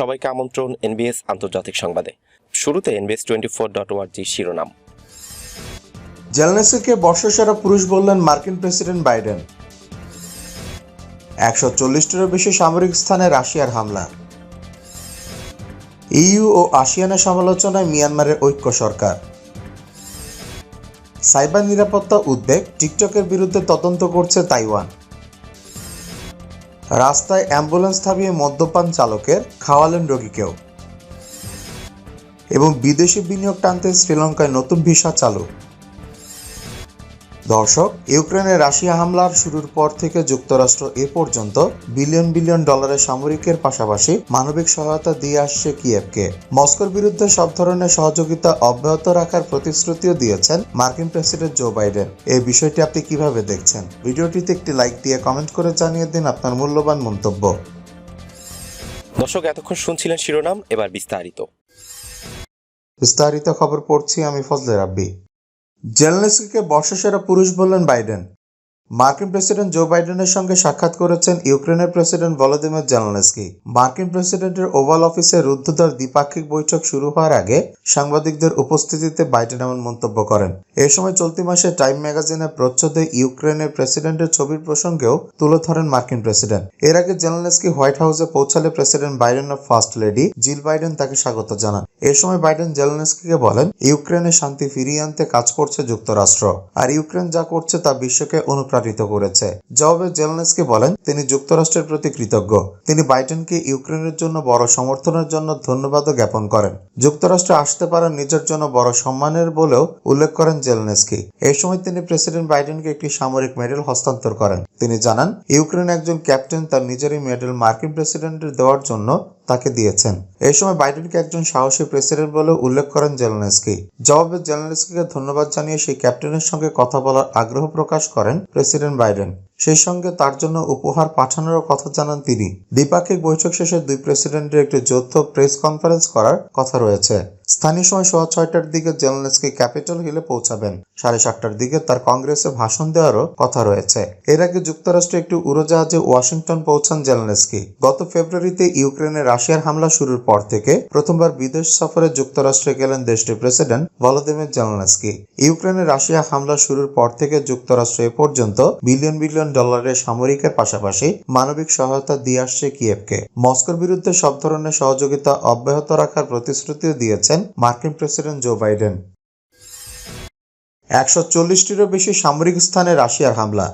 সবাইকে আমন্ত্রণ এনবিএস আন্তর্জাতিক সংবাদে। শুরুতে এনবিএস টোয়েন্টি ফোর ডট ওয়ার্জি শিরোনাম। জেলনেসিকে বর্ষসেরা পুরুষ বললেন মার্কিন প্রেসিডেন্ট বাইডেন। একশো চল্লিশটিরও বেশি সামরিক স্থানে রাশিয়ার হামলা। ইইউ ও আসিয়ানের সমালোচনায় মিয়ানমারের ঐক্য সরকার। সাইবার নিরাপত্তা উদ্বেগ টিকটকের বিরুদ্ধে তদন্ত করছে তাইওয়ান। রাস্তায় অ্যাম্বুলেন্স থামিয়ে মদ্যপান চালকের খাওয়ালেন রোগীকেও। এবং বিদেশি বিনিয়োগ টানতে শ্রীলঙ্কায় নতুন ভিসা চালু। দর্শক ইউক্রেনে রাশিয়া হামলার শুরুর পর থেকে যুক্তরাষ্ট্র এ পর্যন্ত বিলিয়ন বিলিয়ন ডলারের সামরিকের পাশাপাশি মানবিক সহায়তা দিয়ে আসছে কিয়েভকে। মস্কোর বিরুদ্ধে সব ধরনের সহযোগিতা অব্যাহত রাখার প্রতিশ্রুতিও দিয়েছেন মার্কিন প্রেসিডেন্ট জো বাইডেন। এই বিষয়টি আপনি কীভাবে দেখছেন? ভিডিওটিতে একটি লাইক দিয়ে কমেন্ট করে জানিয়ে দিন আপনার মূল্যবান মন্তব্য। দর্শক এতক্ষণ শুনছিলেন শিরোনাম এবার বিস্তারিত। বিস্তারিত খবর পড়ছি আমি ফজলে রাব্বি। জেলনেসকিকে বর্ষসেরা পুরুষ বললেন বাইডেন। মার্কিন প্রেসিডেন্ট জো বাইডেনের সঙ্গে সাক্ষাৎ করেছেন ইউক্রেনের প্রেসিডেন্ট ভলোদিমির জেলনেসকি। মার্কিন প্রেসিডেন্টের ওভাল অফিসে রুদ্ধদ্বার দ্বিপাক্ষিক বৈঠক শুরু হওয়ার আগে সাংবাদিকদের উপস্থিতিতে বাইডেন এমন মন্তব্য করেন। এ সময় চলতি মাসে টাইম ম্যাগাজিনে প্রচ্ছদে ইউক্রেনের প্রেসিডেন্টের ছবির প্রসঙ্গেও তুলে ধরেন মার্কিন প্রেসিডেন্ট। এর আগে জেলনেসকি হোয়াইট হাউসে পৌঁছালে প্রেসিডেন্ট বাইডেনের ফার্স্ট লেডি জিল বাইডেন তাকে স্বাগত জানান। এ সময় বাইডেন জেলনেসকিকে বলেন, ইউক্রেনে শান্তি ফিরিয়ে আনতে কাজ করছে যুক্তরাষ্ট্র। আর ইউক্রেন যা করছে তা বিশ্বকে অনুপ্রাণিত করেছে। জবাবে জেলনেসকি বলেন, তিনি যুক্তরাষ্ট্রের প্রতি কৃতজ্ঞ। তিনি বাইডেনকে ইউক্রেনের জন্য বড় সমর্থনের জন্য ধন্যবাদও জ্ঞাপন করেন। যুক্তরাষ্ট্রে আসতে পারা নিজের জন্য বড় সম্মানের বলেও উল্লেখ করেন জেলনেসকি। এই সময় তিনি প্রেসিডেন্ট বাইডেনকে একটি সামরিক মেডেল হস্তান্তর করেন। তিনি জানান, ইউক্রেন একজন ক্যাপ্টেন তার নিজেরই মেডেল মার্কিন প্রেসিডেন্টের দেওয়ার জন্য তাকে দিয়েছেন। এই সময় বাইডেনকে একজন সাহসী প্রেসিডেন্ট বলে উল্লেখ করেন জেলেনস্কি। জবাবে জেলেনস্কিকে ধন্যবাদ জানিয়ে সেই ক্যাপ্টেনের সঙ্গে কথা বলার আগ্রহ প্রকাশ করেন প্রেসিডেন্ট বাইডেন। সেই সঙ্গে তার জন্য উপহার পাঠানোরও কথা জানান তিনি। দ্বিপাক্ষিক বৈঠক শেষে দুই প্রেসিডেন্টের একটি যৌথ প্রেস কনফারেন্স করার কথা রয়েছে। স্থানীয় সময় সোয়া ছয়টার দিকে জেলনেসকি ক্যাপিটাল হিলে পৌঁছাবেন। সাড়ে সাতটার দিকে তার কংগ্রেসে ভাষণ দেওয়ারও কথা রয়েছে। এর আগে যুক্তরাষ্ট্রে একটি উড়োজাহাজে ওয়াশিংটন পৌঁছান জেলনেসকি। গত ফেব্রুয়ারিতে ইউক্রেনে রাশিয়ার হামলা শুরুর পর থেকে প্রথমবার বিদেশ সফরে যুক্তরাষ্ট্রে গেলেন দেশটির প্রেসিডেন্ট ভলোদিমির জেলনেসকি। ইউক্রেনে রাশিয়া হামলা শুরুর পর থেকে যুক্তরাষ্ট্র এ পর্যন্ত বিলিয়ন বিলিয়ন ডলারের সামরিকের পাশাপাশি মানবিক সহায়তা দিয়ে আসছে কিয়েভকে। মস্কোর বিরুদ্ধে সব ধরনের সহযোগিতা অব্যাহত রাখার প্রতিশ্রুতিও দিয়েছেন মার্কিন প্রেসিডেন্ট জো বাইডেন। একশো চল্লিশটিরও বেশি সামরিক স্থানে রাশিয়ার হামলা।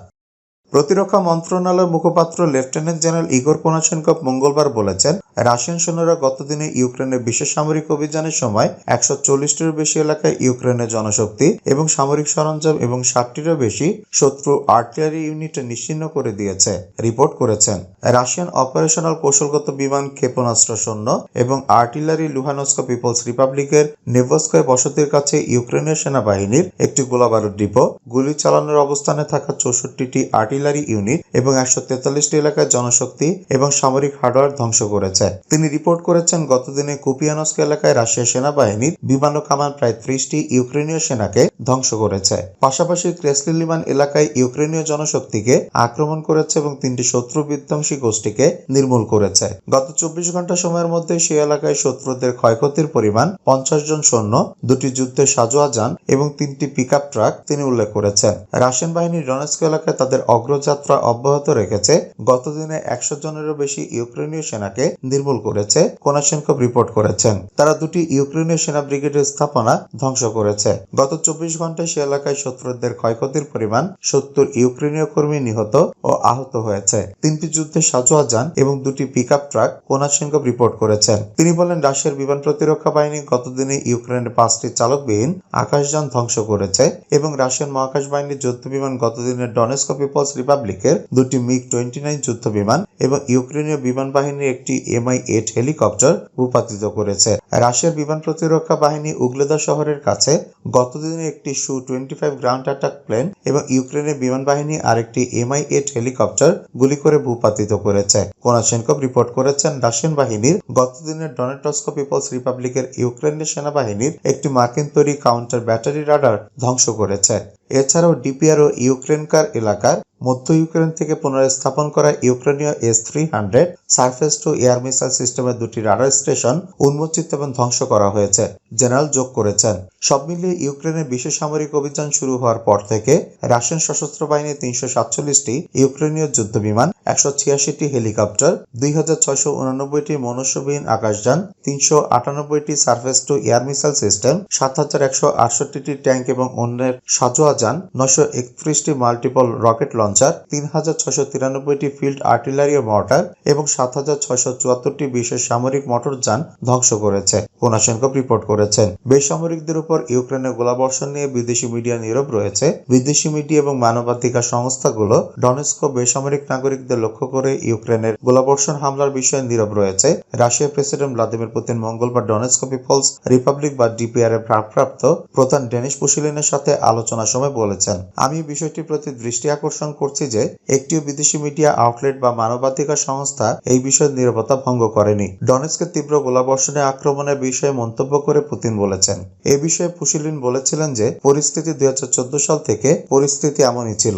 প্রতিরক্ষা মন্ত্রণালয়ের মুখপাত্র লেফটেন্যান্ট জেনারেল ইগোর কোনাশেনকভ মঙ্গলবার বলেছেন, রাশিয়ান সৈন্যরা গতদিনে ইউক্রেনের বিশেষ সামরিক অভিযানের সময় একশো চল্লিশটিরও বেশি এলাকায় ইউক্রেনের জনশক্তি এবং সামরিক সরঞ্জাম এবং ষাটটিরও বেশি শত্রু আর্টিলারি ইউনিটে নিশ্চিহ্ন করে দিয়েছে, রিপোর্ট করেছেন। রাশিয়ান অপারেশনাল কৌশলগত বিমান ক্ষেপণাস্ত্র সৈন্য এবং আর্টিলারি লুহানস্ক পিপলস রিপাবলিকের নেভস্কয় বসতির কাছে ইউক্রেনের সেনাবাহিনীর একটি গোলাবারুদ ডিপো, গুলি চালানোর অবস্থানে থাকা চৌষট্টিটি আর্টিলারি ইউনিট এবং একশো তেতাল্লিশটি এলাকায় জনশক্তি এবং সামরিক হার্ডওয়্যার ধ্বংস করেছে। তিনি রিপোর্ট করেছেন, গতদিনে কুপিয়ানস্ক এলাকায় রাশিয়া সেনাবাহিনীর বিমান কামান প্রায় ত্রিশটি ইউক্রেনীয় সেনাকে ধ্বংস করেছে। পাশাপাশি ক্রেসলি লিমান এলাকায় ইউক্রেনীয় জনশক্তিকে আক্রমণ করেছে এবং তিনটি শত্রু বিধ্বংসী গোষ্ঠীকে নির্মূল করেছে। গত চব্বিশ ঘণ্টা সময়ের মধ্যে সেই এলাকায় শত্রুদের ক্ষয়ক্ষতির পরিমাণ পঞ্চাশ জন সৈন্য, দুটি যুদ্ধে সাজোয়া যান এবং তিনটি পিক ট্রাক তিনি উল্লেখ করেছেন। রাশিয়ান বাহিনী ডনেস্ক এলাকায় তাদের অগ্রযাত্রা অব্যাহত রেখেছে। গতদিনে একশো জনেরও বেশি ইউক্রেনীয় সেনাকে নির্মূল করেছে, কোনাশেনকভ রিপোর্ট করেছেন। তারা দুটি ইউক্রেনীয় সেনা ব্রিগেডের স্থাপনা ধ্বংস করেছে। গত চব্বিশ ঘন্টায় সে এলাকায় শত্রুদের ক্ষয়ক্ষতির পরিমাণ সত্তর ইউক্রেনীয় কর্মী নিহত ও আহত হয়েছে। তিনটি যুদ্ধে সাজোয়া যান এবং দুটি পিক ট্রাক কোনাশেনকভ রিপোর্ট করেছেন। তিনি বলেন, রাশিয়ার বিমান প্রতিরক্ষা বাহিনী গতদিনে ইউক্রেনের পাঁচটি চালকবিহীন আকাশযান ধ্বংস করেছে এবং রাশিয়ান মহাকাশ বাহিনীর যুদ্ধ বিমান গতদিনের ডনেস্ক পিপলস রিপাবলিকের দুটি মিগ টোয়েন্টি নাইন যুদ্ধ বিমান এবং ইউক্রেনীয় বিমান বাহিনীর একটি এমআই এইট হেলিকপ্টার ভূপাতিত করেছে। রাশিয়ার বিমান প্রতিরক্ষা বাহিনী উগলেদা শহরের কাছে গতদিনে একটি Su twenty five ground attack plane এবং ইউক্রেনের বিমান বাহিনী আরেকটি এমআই এইট হেলিকপ্টার গুলি করে ভূপাতিত করেছে। কোনাশেনকভ রিপোর্ট করেছেন, রাশিয়ান বাহিনীর গতদিনের ডনেটস্কো পিপলস রিপাবলিকের ইউক্রেনের সেনাবাহিনীর একটি মার্কিন তৈরি কাউন্টার ব্যাটারি রাডার ধ্বংস করেছে। এছাড়াও ডিপিআরও ইউক্রেনকার এলাকার মধ্য ইউক্রেন থেকে পুনর্স্থাপন করা ইউক্রেনীয় S three hundred surface to air missile সিস্টেমের দুটি রাডার স্টেশন উন্মোচিত এবং ধ্বংস করা হয়েছে, জেনারেল যোগ করেছেন। সব মিলিয়ে ইউক্রেনের বিশেষ সামরিক অভিযান শুরু হওয়ার পর থেকে রাশিয়ান সশস্ত্র বাহিনীর তিনশো সাতচল্লিশটি ইউক্রেনীয় যুদ্ধ বিমান একশো ছিয়াশিটি হেলিকপ্টার, দুই হাজার ছয়শো উনানব্বইটি মনুষ্যবিহীন আকাশযান, তিনশো আটানব্বইটি surface to air missile system, সাত হাজার একশো আটষট্টিটি ট্যাঙ্ক এবং অন্যের সাজোয়া যান নশো একত্রিশটি মাল্টিপল রকেট লঞ্চার, তিন হাজার ছশো তিরানব্বইটি ফিল্ড আর্টিলারি ও মর্টার এবং সাত হাজার ছয়শো চুয়াত্তরটি বিশেষ সামরিক মোটর যান ধ্বংস করেছে কোনাশেনকভ রিপোর্ট করেছেন বেসামরিকদের উপর ইউক্রেনের গোলাবর্ষণ নিয়ে বিদেশি মিডিয়া নীরব রয়েছে। বিদেশি মিডিয়া এবং মানবাধিকার সংস্থাগুলো ডনেস্ক বেসামরিক নাগরিকদের লক্ষ্য করে ইউক্রেনের গোলাবর্ষণ হামলার বিষয়ে নীরব রয়েছে। রাশিয়ার প্রেসিডেন্ট ভ্লাদিমির পুতিন মঙ্গলবার ডনেস্ক পিপলস রিপাবলিক বা ডিপিআর এর ভারপ্রাপ্ত প্রধান ডেনিশ পুশিলিনের সাথে আলোচনা সময় বলেছেন। আমি বিষয়টির প্রতি দৃষ্টি আকর্ষণ করছি যে একটিও বিদেশি মিডিয়া আউটলেট বা মানবাধিকার সংস্থা এই বিষয়ে নীরবতা ভঙ্গ করেনি। ডনেস্কের তীব্র গোলাবর্ষণে আক্রমণের বিষয়ে মন্তব্য করে পুতিন বলেছেন। এ বিষয়ে পুশিলিন বলেছিলেন যে পরিস্থিতি দুই হাজার চোদ্দ সাল থেকে পরিস্থিতি এমনই ছিল।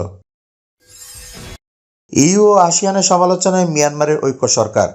ইউ ও আসিয়ানের সমালোচনায় মিয়ানমারের ঐক্য সরকার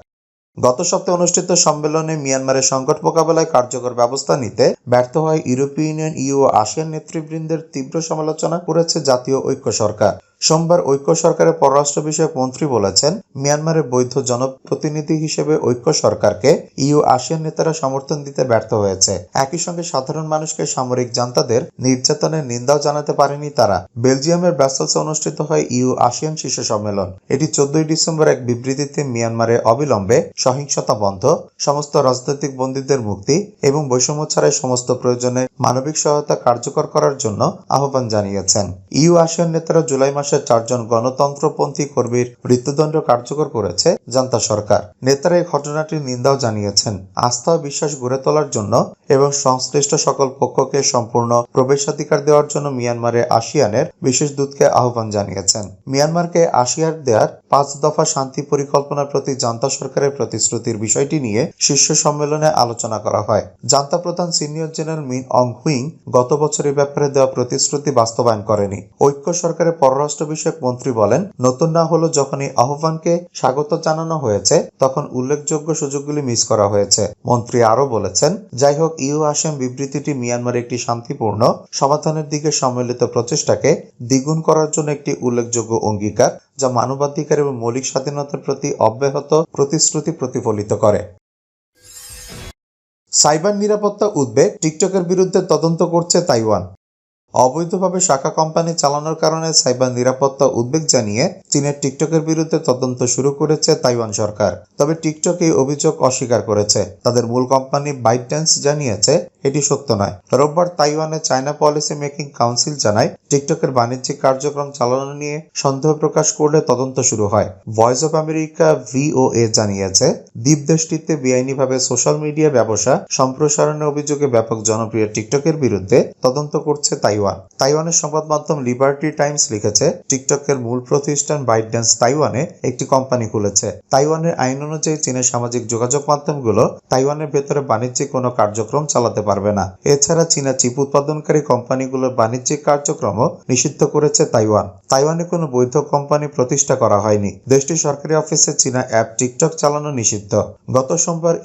গত সপ্তাহে অনুষ্ঠিত সম্মেলনে মিয়ানমারের সংকট মোকাবেলায় কার্যকর ব্যবস্থা নিতে ব্যর্থ হয় ইউরোপীয় ইউনিয়ন ইউ ও আসিয়ান নেতৃবৃন্দের তীব্র সমালোচনা করেছে জাতীয় ঐক্য সরকার। সোমবার ঐক্য সরকারের পররাষ্ট্র বিষয়ক মন্ত্রী বলেছেন, মিয়ানমারের বৈধ জনপ্রতিনিধি হিসেবে ঐক্য সরকারকে ইউ আসিয়ান নেতারা সমর্থন দিতে ব্যর্থ হয়েছে। একই সঙ্গে সাধারণ মানুষকে সামরিক জান্তাদের নির্যাতনের নিন্দাও জানাতে পারেনি তারা। বেলজিয়ামের ব্রাসেলসে অনুষ্ঠিত হয় ইউ আসিয়ান শীর্ষ সম্মেলন। এটি চোদ্দই ডিসেম্বর এক বিবৃতিতে মিয়ানমারে অবিলম্বে সহিংসতা বন্ধ, সমস্ত রাজনৈতিক বন্দীদের মুক্তি এবং বৈষম্য ছাড়াই সমস্ত প্রয়োজনে মানবিক সহায়তা কার্যকর করার জন্য আহ্বান জানিয়েছেন। ইউ আসিয়ান নেতারা জুলাই মাসে চারজন গণতন্ত্রপন্থী কর্মীর মৃত্যুদণ্ড কার্যকর করেছে জান্তা সরকার। নেতারা এই ঘটনাটির নিন্দাও জানিয়েছেন। আস্থা ও বিশ্বাস গড়ে তোলার জন্য এবং সংশ্লিষ্ট সকল পক্ষকে সম্পূর্ণ প্রবেশাধিকার দেওয়ার জন্য মিয়ানমারে আসিয়ানের বিশেষ দূতকে আহ্বান জানিয়েছেন। মিয়ানমারকে আসিয়ার দেওয়ার পাঁচ দফা শান্তি পরিকল্পনার প্রতি জান্তা সরকারের প্রতিশ্রুতির বিষয়টি নিয়ে শীর্ষ সম্মেলনে আলোচনা করা হয়। জান্তা প্রধান সিনিয়র জেনারেল মিন অং হুইং গত বছর এ ব্যাপারে দেওয়া প্রতিশ্রুতি বাস্তবায়ন করেনি। ঐক্য সরকারের পররাষ্ট্র বিষয়ক মন্ত্রী বলেন, নতুন না হলো যখন এই আহ্বানকে স্বাগত জানানো হয়েছে, তখন উল্লেখযোগ্য সুযোগগুলি মিস করা হয়েছে। মন্ত্রী আরও বলেছেন, যাই হোক, ইউ আসেম বিবৃতিটি মিয়ানমারে একটি শান্তিপূর্ণ, সমাধানের দিকে সম্মিলিত প্রচেষ্টাকে দ্বিগুণ করার জন্য একটি উল্লেখযোগ্য অঙ্গীকার, যা মানবাধিকার এবং মৌলিক স্বাধীনতার প্রতি অব্যাহত প্রতিশ্রুতি প্রতিফলিত করে। সাইবার নিরাপত্তা উদ্বেগ টিকটকের বিরুদ্ধে তদন্ত করছে তাইওয়ান। অবৈধভাবে শাখা কোম্পানি চালানোর কারণে সাইবার নিরাপত্তা উদ্বেগ জানিয়ে চীনের টিকটকের বিরুদ্ধে তদন্ত শুরু করেছে তাইওয়ান সরকার। তবে টিকটক এই অভিযোগ অস্বীকার করেছে। তাদের মূল কোম্পানি বাইটড্যান্স জানিয়েছে এটি সত্য নয়। রোববার তাইওয়ানের চায়না পলিসি মেকিং কাউন্সিল জানায়, টিকটকের বাণিজ্যিক কার্যক্রম চালানো নিয়ে সন্দেহ প্রকাশ করলে তদন্ত শুরু হয়। ভয়েস অফ আমেরিকা ভিওএ জানিয়েছে, দ্বীপ দেশটিতে বেআইনিভাবে সোশ্যাল মিডিয়া ব্যবসা সম্প্রসারণের অভিযোগে ব্যাপক জনপ্রিয় টিকটকের বিরুদ্ধে তদন্ত করছে তাইওয়ান। তাইওয়ানের সংবাদ মাধ্যম লিবার্টি টাইমস লিখেছে, টিকটকের মূল প্রতিষ্ঠান বাইটড্যান্স তাইওয়ানে একটি কোম্পানি খুলেছে। তাইওয়ানের আইন অনুযায়ী চীনের সামাজিক যোগাযোগ মাধ্যমগুলো তাইওয়ানের ভেতরে বাণিজ্যিক কোনো কার্যক্রম চালাতে পারবে না। এছাড়া চীনা চিপ উৎপাদনকারী কোম্পানিগুলোর বাণিজ্যিক কার্যক্রমও নিষিদ্ধ করেছে তাইওয়ান। তাইওয়ানে কোনো বৈধ কোম্পানি প্রতিষ্ঠা করা হয়নি। দেশটির সরকারি অফিসে চীনা অ্যাপ টিকটক চালানো নিষিদ্ধ। গত সোমবার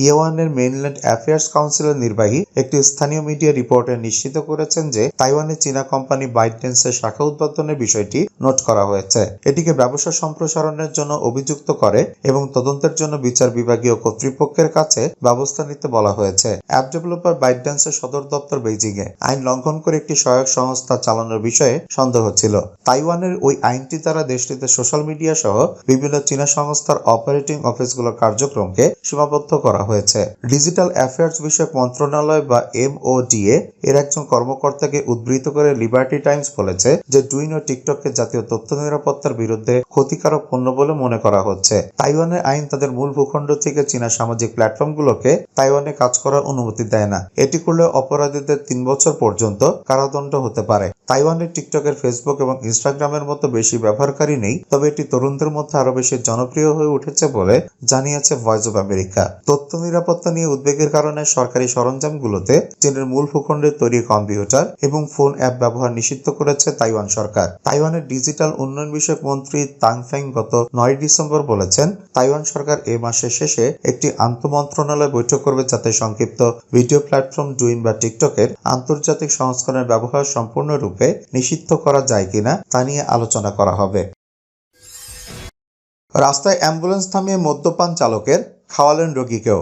ইয়েওয়ানের মেইনল্যান্ড অ্যাফেয়ার্স কাউন্সিলের নির্বাহী একটি স্থানীয় মিডিয়া রিপোর্টে নিশ্চিত করেছেন যে তাইওয়ানে চীনা কোম্পানি বাইটডেন্সের শাখা উদ্বোধনের বিষয়টি নোট করা হয়েছে। এটিকে ব্যবসা সম্প্রসারণের জন্য অভিযুক্ত করে এবং তদন্তের জন্য বিচার বিভাগীয় কর্তৃপক্ষের কাছে ব্যবস্থা নিতে বলা হয়েছে। অ্যাপ ডেভেলপার বাইটডেন্সের সদর দপ্তর বেইজিং এ আইন লঙ্ঘন করে একটি সহায়ক সংস্থা চালানোর বিষয়ে সন্দেহ ছিল তাইওয়ানের ওই আইনটি দ্বারা দেশটিতে সোশ্যাল মিডিয়া সহ বিভিন্ন চীনা সংস্থার অপারেটিং অফিসগুলোর কার্যক্রমকে সীমাবদ্ধ করা হয়েছে। ডিজিটাল অ্যাফেয়ার্স বিষয়ক মন্ত্রণালয় বা এমওডিএ এর একজন কর্মকর্তাকে উদ্ধৃত করে লিবার্টি টাইমস বলেছে যে ডুইন ও টিকটককে জাতীয় তথ্য নিরাপত্তার বিরুদ্ধে ক্ষতিকারক পণ্য বলে মনে করা হচ্ছে। তাইওয়ানের আইন তাদের মূল ভূখণ্ড থেকে চীনা সামাজিক প্ল্যাটফর্মগুলোকে তাইওয়ানে কাজ করার অনুমতি দেয় না। এটি করলে অপরাধীদের তিন বছর পর্যন্ত কারাদণ্ড হতে পারে। তাইওয়ানের টিকটকের ফেসবুক এবং ইনস্টাগ্রামের মতো বেশি ব্যবহারকারী নেই, তবে এটি তরুণদের মধ্যে আরও বেশি জনপ্রিয় হয়ে উঠেছে বলে জানিয়েছে ভয়েস অব আমেরিকা। তথ্য নিরাপত্তা নিয়ে উদ্বেগের কারণে সরকারি সরঞ্জামগুলোতে চীনের মূল ভূখণ্ডে তৈরি কম্পিউটার এবং ফোন অ্যাপ ব্যবহার নিষিদ্ধ করেছে তাইওয়ান সরকার। তাইওয়ানের ডিজিটাল উন্নয়ন বিষয়ক মন্ত্রী তাংফেং গত নয় ডিসেম্বর বলেছেন, তাইওয়ান সরকার এ মাসের শেষে একটি আন্তমন্ত্রণালয় বৈঠক করবে যাতে সংক্ষিপ্ত ভিডিও প্ল্যাটফর্ম ডুইন বা টিকটকের আন্তর্জাতিক সংস্করণের ব্যবহার সম্পূর্ণরূপে নিষিদ্ধ করা যায় কিনা তা নিয়ে আলোচনা করা হবে। রাস্তায় অ্যাম্বুলেন্স থামিয়ে মদ্যপান চালকের খাওয়ালেন রোগীকেও।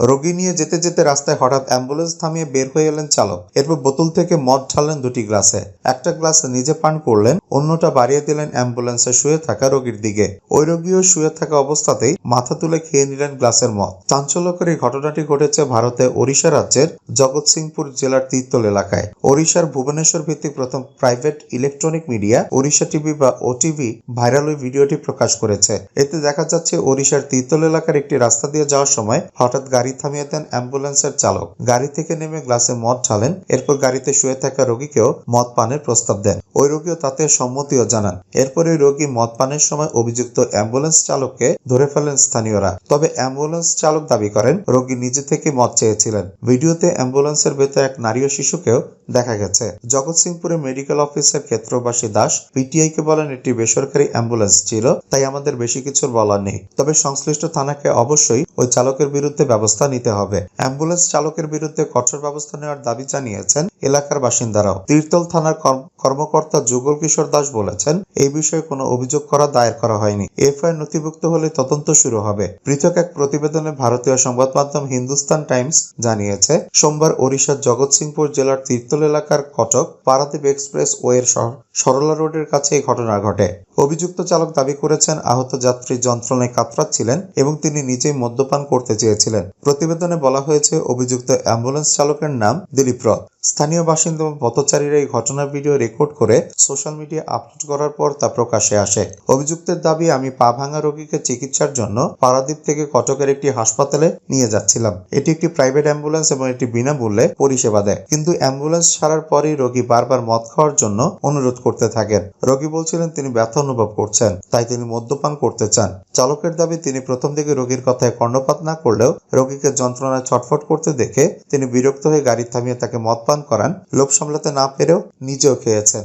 রোগী নিয়ে যেতে যেতে রাস্তায় হঠাৎ অ্যাম্বুলেন্স থামিয়ে বের হয়ে এলেন চালক। এরপর বোতল থেকে মদ ঢাললেন দুটি গ্লাসে। একটা গ্লাস নিজে পান করলেন, অন্যটা বাড়িয়ে দিলেন অ্যাম্বুলেন্সে শুয়ে থাকা রোগীর দিকে। ওই রোগীও শুয়ে থাকা অবস্থাতেই মাথা তুলে খেয়ে নিলেন গ্লাসের মদ। চাঞ্চল্যকর এই ঘটনাটি ঘটেছে ভারতে ওড়িশা রাজ্যের জগৎসিংপুর জেলার তীর্তল এলাকায়। ওড়িশার ভুবনেশ্বর ভিত্তিক প্রথম private electronic media, Odisha TV বা ওটিভি ভাইরাল ওই ভিডিওটি প্রকাশ করেছে। এতে দেখা যাচ্ছে, ওড়িশার তীর্তল এলাকার একটি রাস্তা দিয়ে যাওয়ার সময় হঠাৎ থামিয়ে দেন অ্যাম্বুলেন্সের চালক। গাড়ি থেকে নেমে গ্লাসে মদ ঢালেন, এরপর গাড়িতে শুয়ে থাকা রোগীকেও মদ পানের প্রস্তাব দেন। ওই রোগীও তাতে সম্মতিও জানান। এরপর ওই রোগী মদ পানের সময় অভিযুক্ত অ্যাম্বুলেন্স চালককে ধরে ফেলেন স্থানীয়রা। তবে অ্যাম্বুলেন্স চালক দাবি করেন, রোগী নিজে থেকে মদ চেয়েছিলেন। ভিডিওতে অ্যাম্বুলেন্সের ভেতরে এক নারী ও শিশুকেও দেখা গেছে। জগৎসিংপুরে মেডিকেল অফিসের ক্ষেত্রবাসী দাস পিটিআই কে বলেন, এটি বেসরকারি অ্যাম্বুলেন্স ছিল, তাই আমাদের বেশি কিছুর বলার নেই। তবে সংশ্লিষ্ট থানাকে অবশ্যই ওই চালকের বিরুদ্ধে ব্যবস্থা নিতে হবে। অ্যাম্বুলেন্স চালকের বিরুদ্ধে কঠোর ব্যবস্থা নেওয়ার দাবি জানিয়েছেন এলাকার বাসিন্দারাও। তীর্তল থানার কর্ম- কর্মকর্তা যুগল কিশোর দাস বলেছেন, এই বিষয়ে কোনো অভিযোগ করা, দায়ের করা হয়নি। এফআইআর নথিভুক্ত হলে তদন্ত শুরু হবে। পৃথক এক প্রতিবেদনে ভারতীয় সংবাদ মাধ্যম হিন্দুস্তান টাইমস জানিয়েছে, সোমবার ওড়িশার জগৎসিংপুর জেলার তীর্তল এলাকার কটক পারাদ্বীপ এক্সপ্রেস ওয়ের সর- সরলা রোডের কাছে এই ঘটনা ঘটে। অভিযুক্ত চালক দাবি করেছেন, আহত যাত্রী যন্ত্রণায় কাতরাচ্ছিলেন এবং তিনি নিজেই মদ্যপান করতে চেয়েছিলেন। প্রতিবেদনে বলা হয়েছে, অভিযুক্ত অ্যাম্বুলেন্স চালকের নাম দিলীপ রথ। স্থানীয় বাসিন্দা পথচারীরা এই ঘটনার ভিডিও রেকর্ড করে সোশ্যাল মিডিয়া আপলোড করার পর তা প্রকাশে আসে। অভিযুক্তের দাবি, আমি পা ভাঙা রোগীকে চিকিৎসার জন্য পারাদ্বীপ থেকে কটকের একটি হাসপাতালে নিয়ে যাচ্ছিলাম। এটি একটি প্রাইভেট অ্যাম্বুলেন্স এবং এটি বিনামূল্যে পরিষেবা দেয়। কিন্তু অ্যাম্বুলেন্স ছাড়ার পরই রোগী বারবার মদ খাওয়ার জন্য অনুরোধ করতে থাকেন। রোগী বলছিলেন, তিনি ব্যথা অনুভব করছেন, তাই তিনি মদ্যপান করতে চান। চালকের দাবি, তিনি প্রথম দিকে রোগীর কথায় কর্ণপাত না করলেও রোগীকে যন্ত্রণায় ছটফট করতে দেখে তিনি বিরক্ত হয়ে গাড়ি থামিয়ে তাকে মদপান করান। লোভ সামলাতে না পেরেও নিজেও খেয়েছেন।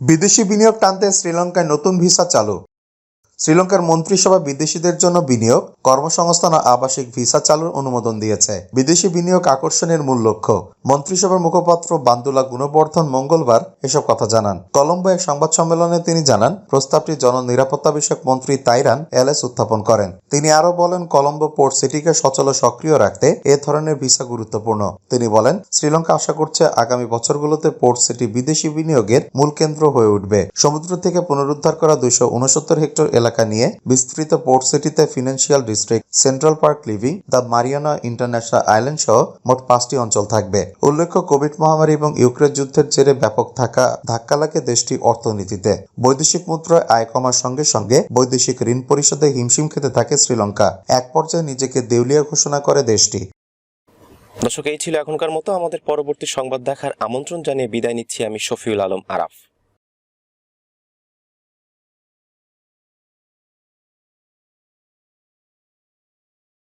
বিদেশি বিনিয়োগ টানতে শ্রীলঙ্কায় নতুন ভিসা চালু। শ্রীলঙ্কার মন্ত্রিসভা বিদেশিদের জন্য বিনিয়োগ, কর্মসংস্থান ও আবাসিক ভিসা চালুর অনুমোদন দিয়েছে। বিদেশি বিনিয়োগ আকর্ষণের মূল লক্ষ্য। মন্ত্রিসভার মুখপাত্র বান্দুলা গুণবর্ধন মঙ্গলবার এসব কথা জানান। কলম্বো এক সংবাদ সম্মেলনে তিনি জানান, প্রস্তাবটি জননিরাপত্তা বিষয়ক মন্ত্রী তাইরান এলএস উত্থাপন করেন। তিনি আরও বলেন, কলম্বো পোর্ট সিটিকে সচল ও সক্রিয় রাখতে এ ধরনের ভিসা গুরুত্বপূর্ণ। তিনি বলেন, শ্রীলঙ্কা আশা করছে আগামী বছরগুলোতে পোর্ট সিটি বিদেশি বিনিয়োগের মূল কেন্দ্র হয়ে উঠবে। সমুদ্র থেকে পুনরুদ্ধার করা দুইশো উনসত্তর হেক্টর এলাকা নিয়ে বিস্তৃত পোর্ট সিটিতে financial district, central park living, the Marina international island সহ মোট পাঁচটি অঞ্চল থাকবে। উল্লেখ্য, কোভিড মহামারী এবং ইউক্রেন যুদ্ধের জেরে ব্যাপক থাকা ধাক্কা লাগে দেশটি অর্থনীতিতে। বৈদেশিক মুদ্রায় আয় কমার সঙ্গে সঙ্গে বৈদেশিক ঋণ পরিশোধে হিমশিম খেতে থাকে শ্রীলঙ্কা। এক পর্যায়ে নিজেকে দেউলিয়া ঘোষণা করে দেশটি। দর্শক, এই ছিল এখনকার মতো। আমাদের পরবর্তী সংবাদ দেখার আমন্ত্রণ জানিয়ে বিদায় নিচ্ছি আমি শফিউল আলম আরাফ।